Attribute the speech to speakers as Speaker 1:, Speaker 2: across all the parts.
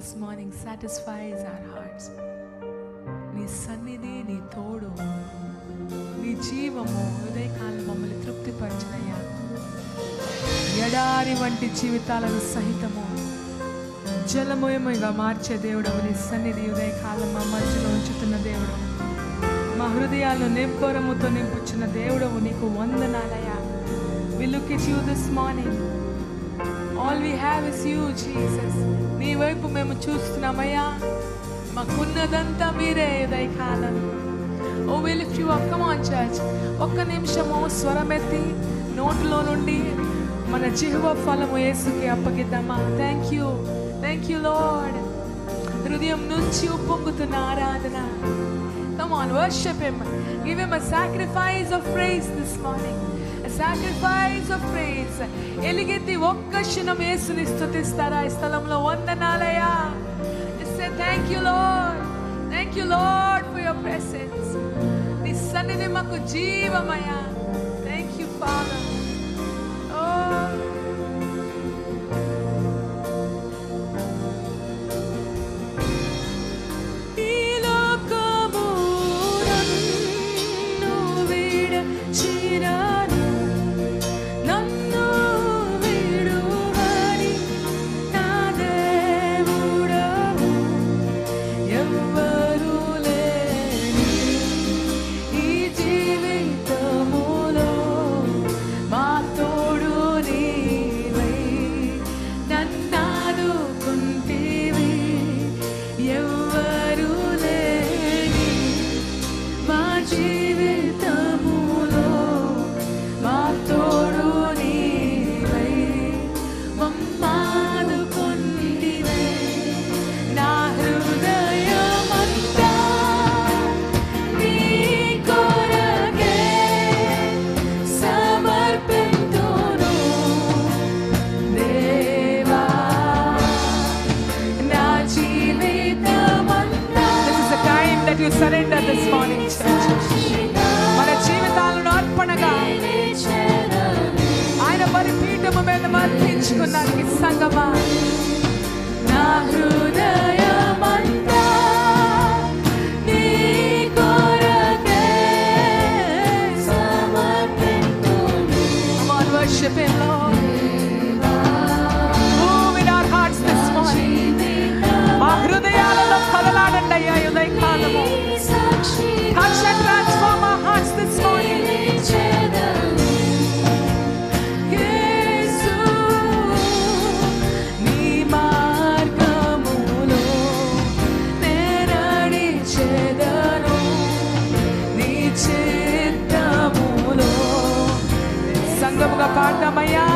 Speaker 1: This morning satisfies our hearts నీ సన్నిధి నీ తోడు నీ జీవము హృదయకాలం మమ్మల్ని తృప్తిపరచనయ్యా. ఎడారి వంటి జీవితాలను సహితము జలమయముగా మార్చే దేవుడు నీ సన్నిధి ఉదయకాలం మా మధ్యలో ఉంచుతున్న దేవుడు మా హృదయాలను నింపరముతో నింపుచున్న దేవుడవు నీకు వందనాలయ్యా. We look to this morning all we have is you Jesus నీ వైపు మేము చూస్తున్నామయ్యా. మాకున్నదంతా మీరే దయకాలం. ఓ will if you come on church ఒక్క నిమిషము స్వరమెత్తి నోటిలో నుండి మన జీవ ఫలము యేసుకి అప్పగిద్దామా? Thank you thank you Lord హృదయం నుంచి ఉప్పొంగుతున్న ఆరాధన. Come on, worship Him. Give Him a sacrifice of praise this morning. A sacrifice of praise. ఎలిగెత్తి ఒక్క క్షణం యేసుని స్తుతిస్తారా ఈ స్థలంలో వందనాలయ్యా Just say thank you Lord. Thank you Lord for your presence. నీ సన్నిధి మాకు జీవమయ్యా surrender this morning, church. మన జీవితాలను అర్పణగా ఆయన పరిపీఠము మీద మర్పించుకున్నానికి సంగమా నా హృదయమంతా worship Him, Lord. హృదయాలలో కదలాడండి అయ్యా ఉదయకాలము Touch and transform our hearts this morning. యేసు, నీ మార్గములో నే నడిచెదను. నీ చిత్తములో సంగముగా పాడమయ్యా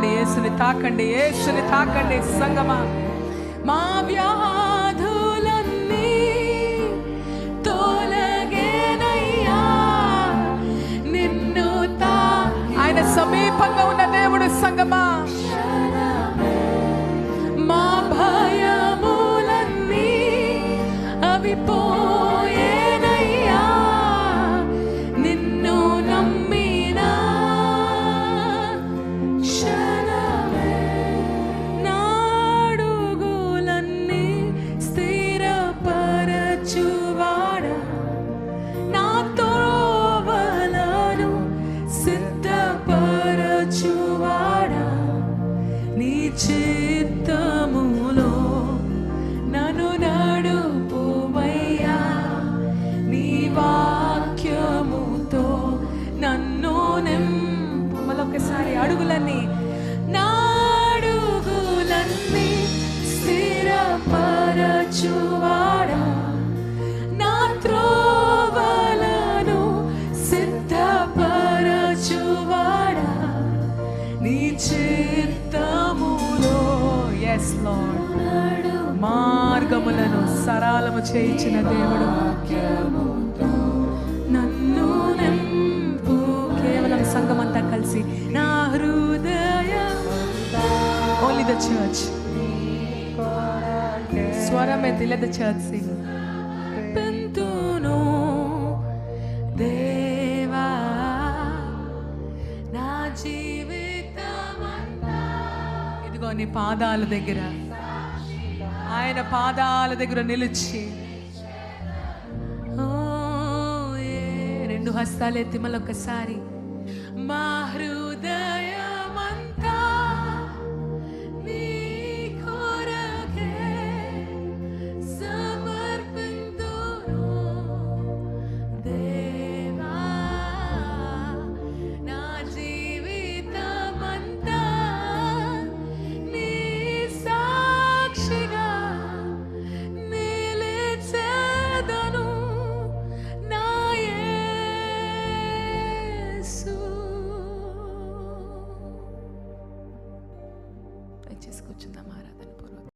Speaker 1: తాకండి యేసుని తాకండి యేసుని తాకండి సంగమా. మా వ్యాధులన్నీ తోలగేనయ్యా. నిన్ను తా ఆయన సమీపంగా ఉన్న దేవుడు సంగమ. మార్గములను సరాలము చేయించిన దేవుడు. నన్ను నింపు. కేవలం సంఘం అంతా కలిసి నా హృదయ. ఓన్లీ ద చర్చ్ స్వరం ఎత్తి let the church దేవా నా జీవితమంతా. ఇదిగో నీ పాదాల దగ్గర. ఆయన పాదాల దగ్గర నిలిచి ఓ, ఏ, రెండు హస్తాలు ఎత్తి మా హృదయమంతా